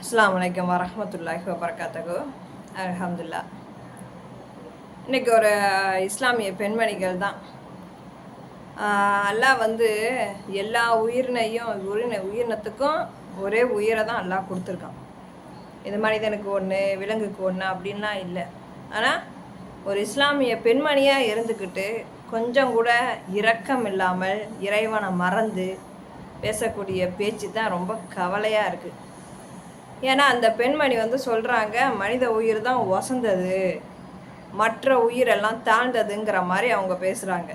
அஸ்லாம் வலைக்கம் வரமத்துல்லாஹி வபரகாத்தகு அலமதுல்லா இன்னைக்கு ஒரு இஸ்லாமிய பெண்மணிகள் தான். அல்லாஹ் வந்து எல்லா உயிரினையும் உயிரின உயிரினத்துக்கும் ஒரே உயிரை தான் அல்லாஹ் கொடுத்துருக்கான். இது மனிதனுக்கு ஒன்று விலங்குக்கு ஒன்று அப்படின்லாம் இல்லை. ஆனால் ஒரு இஸ்லாமிய பெண்மணியாக இருந்துக்கிட்டு கொஞ்சம் கூட இரக்கம் இல்லாமல் இறைவனை மறந்து பேசக்கூடிய பேச்சு தான் ரொம்ப கவலையாக இருக்குது ஏன்னா அந்த பெண்மணி வந்து சொல்கிறாங்க மனித உயிர் தான் ஒசந்தது மற்ற உயிரெல்லாம் தாழ்ந்ததுங்கிற மாதிரி அவங்க பேசுகிறாங்க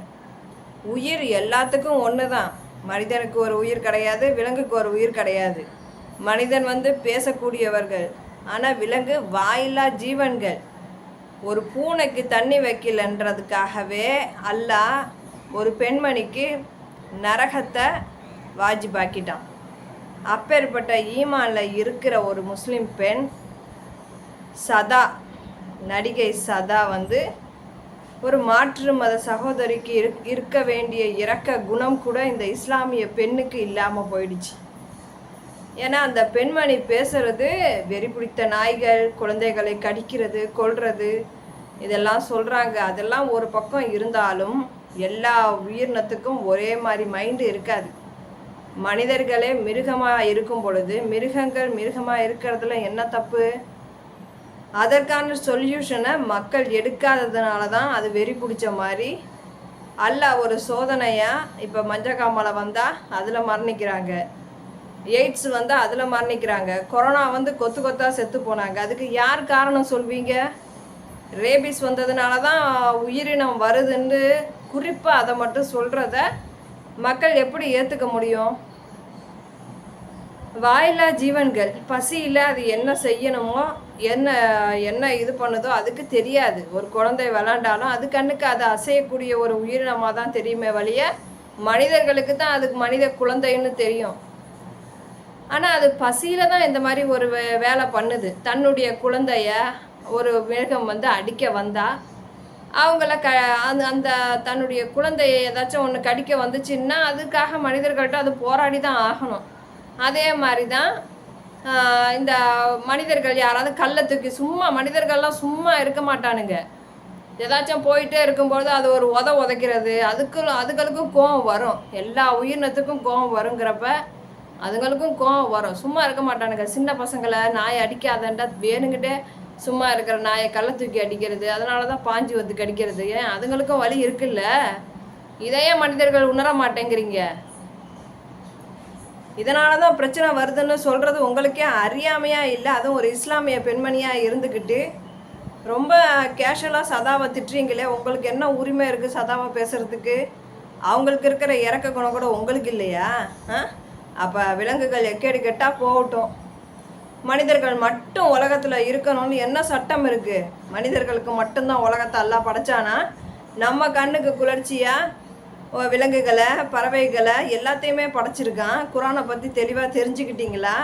உயிர் எல்லாத்துக்கும் ஒன்று தான். மனிதனுக்கு ஒரு உயிர் கிடையாது விலங்குக்கு ஒரு உயிர் கிடையாது. மனிதன் வந்து பேசக்கூடியவர்கள். ஆனால் விலங்கு வாயில்லா ஜீவன்கள். ஒரு பூனைக்கு தண்ணி வைக்கலன்றதுக்காகவே அல்லாஹ் ஒரு பெண்மணிக்கு நரகத்தை வாஜிபாக்கிட்டான். அப்பேற்பட்ட ஈமானில் இருக்கிற ஒரு முஸ்லீம் பெண் சதா நடிகை சதா வந்து ஒரு மாற்று மத சகோதரிக்கு இரு இருக்க வேண்டிய இரக்க குணம் கூட இந்த இஸ்லாமிய பெண்ணுக்கு இல்லாமல் போயிடுச்சு. ஏன்னா அந்த பெண்மணி பேசுறது வெறி பிடித்த நாய்கள் குழந்தைகளை கடிக்கிறது கொல்றது இதெல்லாம் சொல்கிறாங்க அதெல்லாம் ஒரு பக்கம் இருந்தாலும் எல்லா உயிரினத்துக்கும் ஒரே மாதிரி மைண்டு இருக்காது. மனிதர்களே மிருகமாக இருக்கும் பொழுது மிருகங்கள் மிருகமாக இருக்கிறதுல என்ன தப்பு? அதற்கான சொல்யூஷனை மக்கள் எடுக்காததுனால தான் அது வெறி பிடிச்ச மாதிரி அல்ல ஒரு சோதனையாக இப்போ மஞ்சக்காமலை வந்தால் அதில் மரணிக்கிறாங்க. எய்ட்ஸ் வந்தால் அதில் மரணிக்கிறாங்க. கொரோனா வந்து கொத்து கொத்தாக செத்து போனாங்க. அதுக்கு யார் காரணம் சொல்வீங்க? ரேபிஸ் வந்ததுனால தான் உயிரினம் வருதுன்னு குறிப்பாக அதை மட்டும் சொல்கிறத மக்கள் எப்படி ஏற்றுக்க முடியும்? வாயில்லா ஜீவன்கள் பசியில் அது என்ன செய்யணுமோ என்ன என்ன இது பண்ணுதோ அதுக்கு தெரியாது. ஒரு குழந்தை விளாண்டாலும் அது கண்ணுக்கு அது அசையக்கூடிய ஒரு உயிரினமாக தான் தெரியுமே வழிய மனிதர்களுக்கு தான் அதுக்கு மனித குழந்தைன்னு தெரியும். ஆனால் அது பசியில் தான் இந்த மாதிரி ஒரு வே வேலை பண்ணுது. தன்னுடைய குழந்தைய ஒரு மிருகம் வந்து அடிக்க வந்தால் அவங்கள க அந்த அந்த தன்னுடைய குழந்தைய ஏதாச்சும் ஒன்று கடிக்க வந்துச்சுன்னா அதுக்காக மனிதர்கள்ட்ட அது போராடி தான் ஆகணும். அதே மாதிரி தான் இந்த மனிதர்கள் யாராவது கல்லை தூக்கி சும்மா மனிதர்கள்லாம் சும்மா இருக்க மாட்டானுங்க. ஏதாச்சும் போயிட்டே இருக்கும்பொழுது அது ஒரு உத உதைக்கிறது. அதுக்கு அதுகளுக்கும் கோவம் வரும். எல்லா உயிரினத்துக்கும் கோவம் வருங்கிறப்ப அதுங்களுக்கும் கோவம் வரும். சும்மா இருக்க மாட்டானுங்க. சின்ன பசங்களை நாய் அடிக்காதண்டா வேணுங்கிட்டே சும்மா இருக்கிற நாயை கள்ள தூக்கி அடிக்கிறது அதனால தான் பாஞ்சு வந்து கடிக்கிறது. ஏன்? அதுங்களுக்கும் வலி இருக்குல்ல? இதையே மனிதர்கள் உணர மாட்டேங்கிறீங்க? இதனால தான் பிரச்சனை வருதுன்னு சொல்கிறது உங்களுக்கே அறியாமையாக இல்லை அதுவும் ஒரு இஸ்லாமிய பெண்மணியாக இருந்துக்கிட்டு ரொம்ப கேஷுவலாக சதாவை திட்டுறீங்களே உங்களுக்கு என்ன உரிமை இருக்குது சதாவை பேசுகிறதுக்கு அவங்களுக்கு இருக்கிற இறக்க குணம் கூட உங்களுக்கு இல்லையா? ஆ? அப்போ விலங்குகள் எக்கேடு கெட்டால் போகட்டும். மனிதர்கள் மட்டும் உலகத்தில் இருக்கணும்னு என்ன சட்டம் இருக்குது மனிதர்களுக்கு மட்டும்தான் உலகத்தை எல்லாம் படைச்சானா? நம்ம கண்ணுக்கு குளிர்ச்சியாக விலங்குகளை பறவைகளை எல்லாத்தையுமே படைச்சிருக்கான். குரானை பற்றி தெளிவாக தெரிஞ்சுக்கிட்டீங்களா?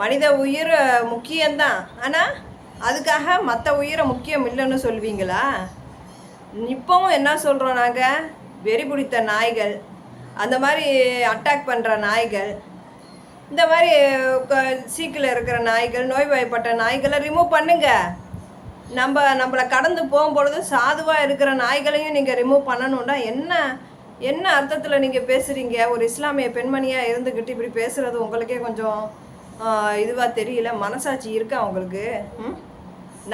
மனித உயிர் முக்கியம்தான். ஆனால் அதுக்காக மற்ற உயிரை முக்கியம் இல்லைன்னு சொல்வீங்களா? இப்போவும் என்ன சொல்கிறோம் நாங்கள் வெறி பிடித்த நாய்கள் அந்த மாதிரி அட்டாக் பண்ணுற நாய்கள் இந்த மாதிரி சீக்கில் இருக்கிற நாய்கள் நோய்வாய்ப்பட்ட நாய்களை ரிமூவ் பண்ணுங்க. நம்ம நம்மளை கடந்து போகும்பொழுது சாதுவாக இருக்கிற நாய்களையும் நீங்கள் ரிமூவ் பண்ணணும்னா என்ன என்ன அர்த்தத்தில் நீங்கள் பேசுகிறீங்க ஒரு இஸ்லாமிய பெண்மணியாக இருந்துக்கிட்டு இப்படி பேசுகிறது உங்களுக்கே கொஞ்சம் இதுவாக தெரியல. மனசாட்சி இருக்கா உங்களுக்கு? ம்?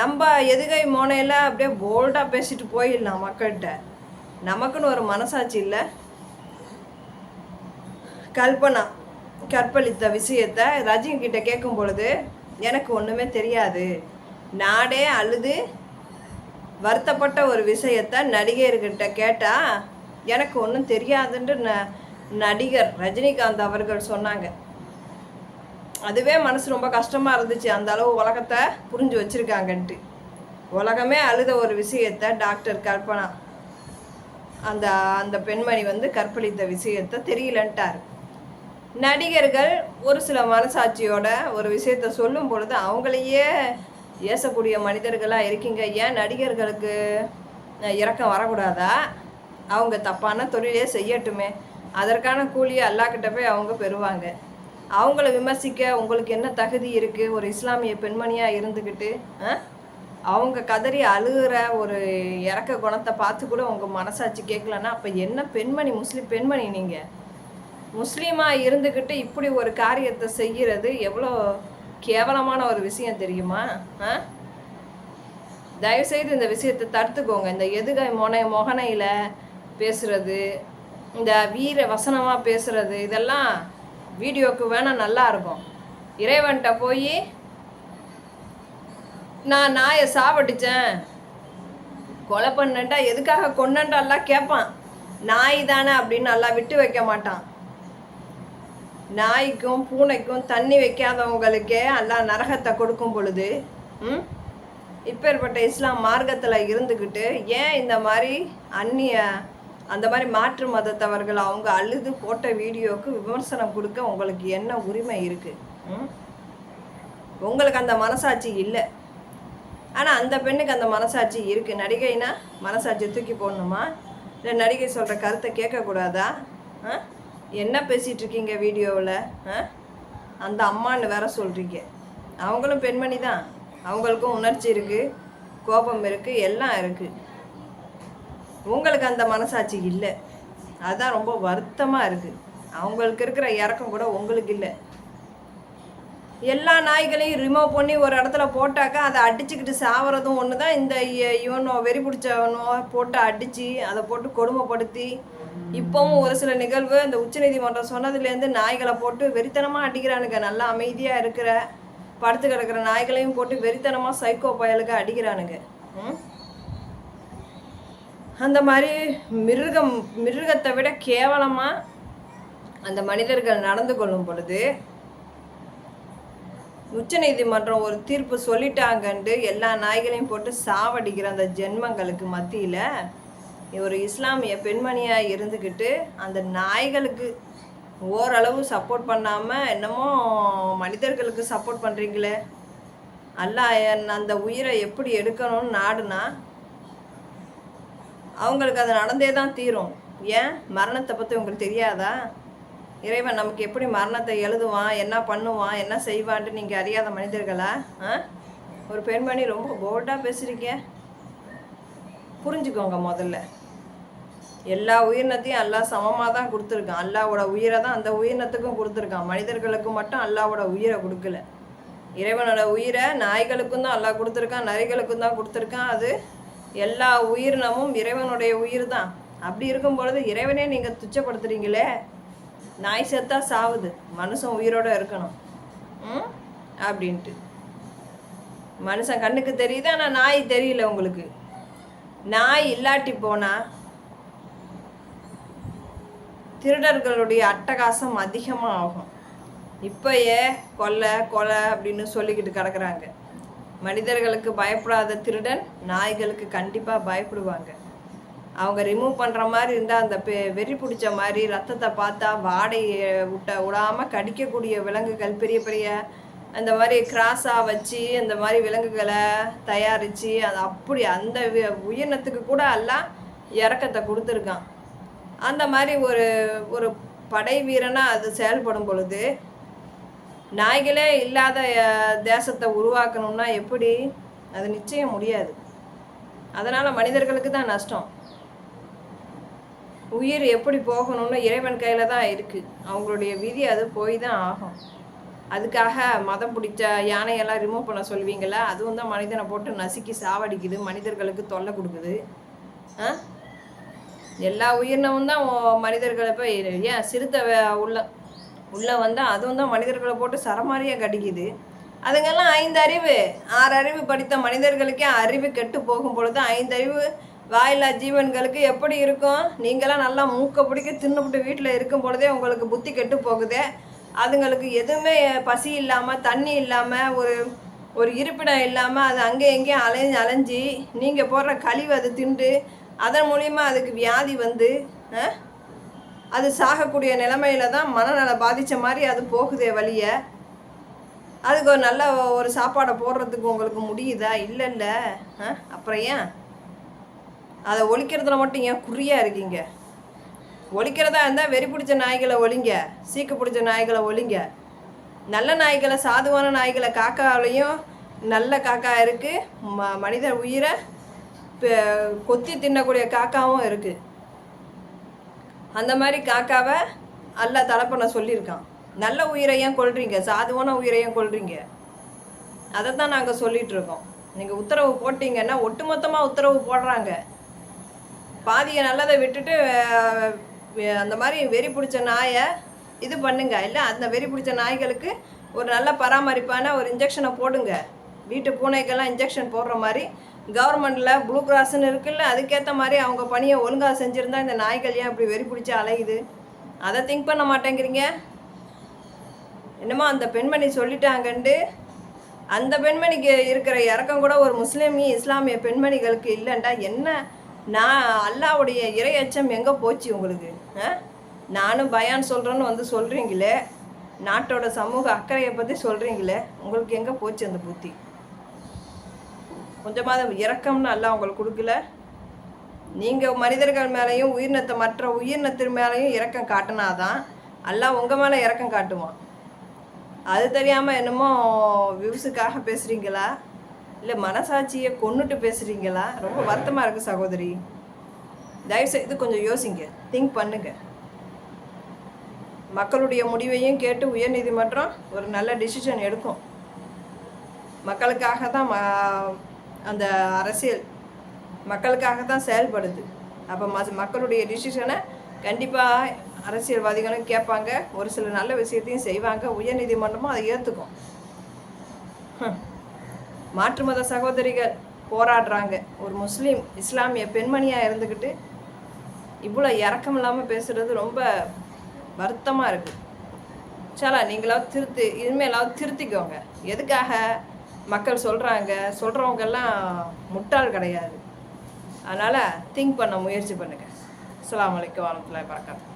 நம்ம எதுகை மோனையில் அப்படியே போல்டாக பேசிட்டு போயிடலாம் மக்கள்கிட்ட. நமக்குன்னு ஒரு மனசாட்சி இல்லை. கல்பனா. கற்பழித்த விஷயத்தை ரஜினி கிட்ட கேட்கும் பொழுது எனக்கு ஒன்றுமே தெரியாது. நாடே அழுது வருத்தப்பட்ட ஒரு விஷயத்த நடிகர்கிட்ட கேட்டால் எனக்கு ஒன்றும் தெரியாதுன்னு ந நடிகர் ரஜினிகாந்த் அவர்கள் சொன்னாங்க. அதுவே மனசு ரொம்ப கஷ்டமாக இருந்துச்சு. அந்த அளவு உலகத்தை புரிஞ்சு வச்சுருக்காங்கன்ட்டு. உலகமே அழுத ஒரு விஷயத்த டாக்டர் கல்பனா அந்த அந்த பெண்மணி வந்து கற்பழித்த விஷயத்த தெரியலன்ட்டார். நடிகர்கள் ஒரு சில மனசாட்சியோட ஒரு விஷயத்த சொல்லும் பொழுது அவங்களையே ஏசக்கூடிய மனிதர்களாக இருக்கீங்க. ஏன் நடிகர்களுக்கு இறக்கம் இரக்கம் வரக்கூடாதா? அவங்க தப்பான தொழிலே செய்யட்டுமே. அதற்கான கூலியை அல்லாக்கிட்ட போய் அவங்க பெறுவாங்க. அவங்கள விமர்சிக்க உங்களுக்கு என்ன தகுதி இருக்குது ஒரு இஸ்லாமிய பெண்மணியாக இருந்துக்கிட்டு ஆ? அவங்க கதறி அழுகிற ஒரு இறக்க குணத்தை பார்த்து கூட உங்கள் மனசாட்சி கேட்கலன்னா அப்போ என்ன பெண்மணி முஸ்லீம் பெண்மணி நீங்கள் முஸ்லீமாக இருந்துக்கிட்டு இப்படி ஒரு காரியத்தை செய்கிறது எவ்வளோ கேவலமான ஒரு விஷயம் தெரியுமா? ஆ? தயவுசெய்து இந்த விஷயத்தை தடுத்துக்கோங்க. இந்த எதுகை மொனை மொகனையில் பேசுகிறது இந்த வீர வசனமாக பேசுகிறது இதெல்லாம் வீடியோக்கு வேணால் நல்லா இருக்கும். இறைவன்கிட்ட போய் நான் நாயை சாவடிச்சேன். கொலை பண்ணண்டா எதுக்காக கொன்னேன்டா எல்லாம் கேட்பான். நாய் தானே அப்படின்னு நல்லா விட்டு வைக்க மாட்டான். நாய்க்கும் பூனைக்கும் தண்ணி வைக்காதவங்களுக்கே அல்லா நரகத்தை கொடுக்கும் பொழுது ம்? இப்பேற்பட்ட இஸ்லாம் மார்க்கத்தில் இருந்துக்கிட்டு ஏன் இந்த மாதிரி அந்நிய அந்த மாதிரி மாற்று மதத்தவர்கள் அவங்க அழுது போட்ட வீடியோவுக்கு விமர்சனம் கொடுக்க உங்களுக்கு என்ன உரிமை இருக்குது ம்? உங்களுக்கு அந்த மனசாட்சி இல்லை. ஆனால் அந்த பெண்ணுக்கு அந்த மனசாட்சி இருக்குது நடிகைனா மனசாட்சி தூக்கி போடணுமா? இல்லை நடிகை சொல்கிற கருத்தை கேட்கக்கூடாதா? ஆ? என்ன பேசிகிட்டு இருக்கீங்க வீடியோவில்? ஆ? அந்த அம்மான்னு வேற சொல்கிறீங்க அவங்களும் பெண்மணி தான். அவங்களுக்கும் உணர்ச்சி இருக்குது கோபம் இருக்குது எல்லாம் இருக்குது உங்களுக்கு அந்த மனசாட்சி இல்லை. அதுதான் ரொம்ப வருத்தமாக இருக்குது அவங்களுக்கு இருக்கிற இறக்கம் கூட உங்களுக்கு இல்லை. எல்லா நாய்களையும் ரிமூவ் பண்ணி ஒரு இடத்துல போட்டாக்கா அதை அடிச்சுக்கிட்டு சாவறதும் ஒன்று தான் இந்த இ- இவனோ வெறி பிடிச்சவனோ போட்டு அடித்து அதை போட்டு கொடுமைப்படுத்தி இப்போவும் ஒரு சில நிகழ்வு இந்த உச்சநீதிமன்றம் சொன்னதுலேருந்து நாய்களை போட்டு வெறித்தனமாக அடிக்கிறானுங்க. நல்லா அமைதியாக இருக்கிற படுத்து கிடக்கிற நாய்களையும் போட்டு வெறித்தனமாக சைக்கோ பயலுக்கு அடிக்கிறானுங்க. அந்த மாதிரி மிருகம் மிருகத்தை விட கேவலமாக அந்த மனிதர்கள் நடந்து கொள்ளும் பொழுது உச்சநீதிமன்றம் ஒரு தீர்ப்பு சொல்லிட்டாங்கன்ட்டு எல்லா நாய்களையும் போட்டு சாவடிக்கிற அந்த ஜென்மங்களுக்கு மத்தியில் ஒரு இஸ்லாமிய பெண்மணியாக இருந்துக்கிட்டு அந்த நாய்களுக்கு ஓரளவு சப்போர்ட் பண்ணாமல் என்னமோ மனிதர்களுக்கு சப்போர்ட் பண்ணுறீங்களே அல்லாஹ் என் அந்த உயிரை எப்படி எடுக்கணும்னு நாடுனா அவங்களுக்கு அது நடந்தே தான் தீரும். ஏன்? மரணத்தை பற்றி உங்களுக்கு தெரியாதா? இறைவன் நமக்கு எப்படி மரணத்தை எழுதுவான் என்ன பண்ணுவான் என்ன செய்வான்ட்டு நீங்கள் அறியாத மனிதர்களா? ஆ? ஒரு பெண்மணி ரொம்ப போல்டாக பேசுகிறீங்க புரிஞ்சுக்கோங்க முதல்ல. எல்லா உயிரினத்தையும் அல்லாஹ் சமமாக தான் கொடுத்துருக்கான். அல்லாவோட உயிரை தான் அந்த உயிரினத்துக்கும் கொடுத்துருக்கான். மனிதர்களுக்கு மட்டும் அல்லாவோட உயிரை கொடுக்கல. இறைவனோட உயிரை நாய்களுக்கும் தான் அல்லாஹ் கொடுத்துருக்கான் நரிகளுக்கும் தான் கொடுத்துருக்கான். அது எல்லா உயிரினமும் இறைவனுடைய உயிர் தான். அப்படி இருக்கும் பொழுது இறைவனே நீங்கள் துச்சப்படுத்துறீங்களே? நாய் செத்தா சாவுது. மனுஷன் உயிரோட இருக்கணும். ம்? அப்படின்ட்டு. மனுஷன் கண்ணுக்கு தெரியுது ஆனால் நாய் தெரியல உங்களுக்கு. நாய் இல்லாட்டி போனால் திருடர்களுடைய அட்டகாசம் அதிகமாக ஆகும் இப்பயே கொலை கொலை அப்படின்னு சொல்லிக்கிட்டு கிடக்குறாங்க. மனிதர்களுக்கு பயப்படாத திருடன் நாய்களுக்கு கண்டிப்பாக பயப்படுவாங்க. அவங்க ரிமூவ் பண்ணுற மாதிரி இருந்தால் அந்த பெ வெறி பிடிச்ச மாதிரி ரத்தத்தை பார்த்தா வாடையை விட்ட விடாமல் கடிக்கக்கூடிய விலங்குகள் பெரிய பெரிய அந்த மாதிரி கிராஸாக வச்சு அந்த மாதிரி விலங்குகளை தயாரித்து அது அப்படி அந்த உயிரினத்துக்கு கூட எல்லாம் இறக்கத்தை கொடுத்துருக்கான். அந்த மாதிரி ஒரு ஒரு படை வீரனாக அது செயல்படும் பொழுது நாய்களே இல்லாத தேசத்தை உருவாக்கணும்னா எப்படி? அது நிச்சயம் முடியாது. அதனால் மனிதர்களுக்கு தான் நஷ்டம். உயிர் எப்படி போகணும்னு இறைவன் கையில் தான் இருக்குது அவங்களுடைய விதி அது போய் தான் ஆகும். அதுக்காக மதம் பிடிச்ச யானையெல்லாம் ரிமூவ் பண்ண சொல்வீங்களா அதுவும் தான் மனிதனை போட்டு நசுக்கி சாவடிக்குது மனிதர்களுக்கு தொல்லை கொடுக்குது. ஆ எல்லா உயிரினமும் தான் மனிதர்களை போய் ஏன் சிறுத்தை வே- உள்ள உள்ளே வந்தால் அதுவும் தான் மனிதர்களை போட்டு சரமாரியாக கடிக்குது. அதுங்கெல்லாம் ஐந்து அறிவு ஆறு அறிவு படித்த மனிதர்களுக்கே அறிவு கெட்டு போகும் பொழுது ஐந்து அறிவு வாயில்லா ஜீவன்களுக்கு எப்படி இருக்கும்? நீங்களாம் நல்லா மூக்க பிடிக்க தின்னுபிட்டு வீட்டில் இருக்கும் பொழுதே உங்களுக்கு புத்தி கெட்டு போகுதே. அதுங்களுக்கு எதுவுமே பசி இல்லாமல் தண்ணி இல்லாமல் ஒரு ஒரு இருப்பிடம் இல்லாமல் அது அங்கே எங்கேயும் அலைஞ்சு அலைஞ்சி நீங்கள் போடுற கழிவு அது திண்டு அதன் மூலியமா அதுக்கு வியாதி வந்து ஆ? அது சாகக்கூடிய நிலைமையில தான் மனநல பாதித்த மாதிரி அது போகுதே வழிய. அதுக்கு ஒரு நல்ல ஒரு சாப்பாடை போடுறதுக்கு உங்களுக்கு முடியுதா? இல்லை இல்லை. அப்புறம் ஏன்? அதை ஒழிக்கிறதுல மட்டும் ஏன் குறியாக இருக்கீங்க? ஒழிக்கிறதா இருந்தால் வெறி பிடிச்ச நாய்களை ஒழிங்க சீக்கு பிடிச்ச நாய்களை ஒழிங்க. நல்ல நாய்களை சாதுவான நாய்களை காக்காவிலையும் நல்ல காக்கா இருக்குது ம மனித உயிரை கொத்தி தின்னக்கூடிய காக்காவும் இருக்குது அந்த மாதிரி காக்காவை அல்ல தலை பண்ண சொல்லியிருக்கான். நல்ல உயிரையும் கொள்றீங்க சாதுவான உயிரையும் கொள்றீங்க அதை தான் நாங்கள் சொல்லிட்டு இருக்கோம் நீங்கள் உத்தரவு போட்டீங்கன்னா ஒட்டுமொத்தமாக உத்தரவு போடுறாங்க. பாதியை நல்லதை விட்டுட்டு அந்த மாதிரி வெறி பிடிச்ச நாயை இது பண்ணுங்க. இல்லை அந்த வெறி பிடிச்ச நாய்களுக்கு ஒரு நல்ல பராமரிப்பான ஒரு இன்ஜெக்ஷனை போடுங்க. வீட்டு பூனைக்கெல்லாம் இன்ஜெக்ஷன் போடுற மாதிரி கவர்மெண்ட்டில் ப்ளூ கிராஸ்ன்னு இருக்குல்ல அதுக்கேற்ற மாதிரி அவங்க பணியை ஒழுங்காக செஞ்சுருந்தா இந்த நாய்கள் ஏன் இப்படி வெறி பிடிச்சி அலையுது? அதை திங்க் பண்ண மாட்டேங்கிறீங்க? என்னமோ அந்த பெண்மணி சொல்லிட்டாங்கன்ட்டு அந்த பெண்மணிக்கு இருக்கிற இறக்கம் கூட ஒரு முஸ்லீமி இஸ்லாமிய பெண்மணிகளுக்கு இல்லைண்டா என்ன? நான் அல்லாவுடைய இறை அச்சம் எங்கே போச்சு உங்களுக்கு? ஆ? நானும் பயான் சொல்கிறேன்னு வந்து சொல்கிறீங்களே நாட்டோட சமூக அக்கறையை பற்றி சொல்கிறீங்களே உங்களுக்கு எங்கே போச்சு அந்த புத்தி? கொஞ்சமாவது இறக்கம்னு அல்ல உங்களுக்கு கொடுக்கல. நீங்கள் மனிதர்கள் மேலேயும் உயிரினத்தை மற்ற உயிரினத்தின் மேலேயும் இறக்கம் காட்டினாதான் எல்லாம் உங்கள் மேலே இறக்கம் காட்டுவான். அது தெரியாமல் என்னமோ வியூஸுக்காக பேசுகிறீங்களா இல்லை மனசாட்சியை கொண்டுட்டு பேசுகிறீங்களா ரொம்ப வருத்தமாக இருக்குது சகோதரி. தயவுசெய்து கொஞ்சம் யோசிங்க. திங்க் பண்ணுங்க. மக்களுடைய முடிவையும் கேட்டு உயர்நீதிமன்றம் ஒரு நல்ல டிசிஷன் எடுக்கும். மக்களுக்காக தான் அந்த அரசியல் மக்களுக்காக தான் செயல்படுது. அப்போ ம மக்களுடைய டிசிஷனை கண்டிப்பாக அரசியல்வாதிகளும் கேட்பாங்க. ஒரு சில நல்ல விஷயத்தையும் செய்வாங்க. உயர்நீதிமன்றமும் அதை ஏற்றுக்கும் மாற்று மத சகோதரிகள் போராடுறாங்க. ஒரு முஸ்லீம் இஸ்லாமிய பெண்மணியாக இருந்துக்கிட்டு இவ்வளோ இறக்கம் இல்லாமல் பேசுகிறது ரொம்ப வருத்தமாக இருக்குது சலா நீங்களாவது திருத்தி இனிமேலாவது திருத்திக்கோங்க. எதுக்காக மக்கள் சொல்கிறாங்க சொல்கிறவங்கெல்லாம் முட்டாள் கிடையாது. அதனால் திங்க் பண்ண முயற்சி பண்ணுங்கள் அஸ்லாம் அலைக்கும் வரமத்துல்லாஹி வரகாத்துஹு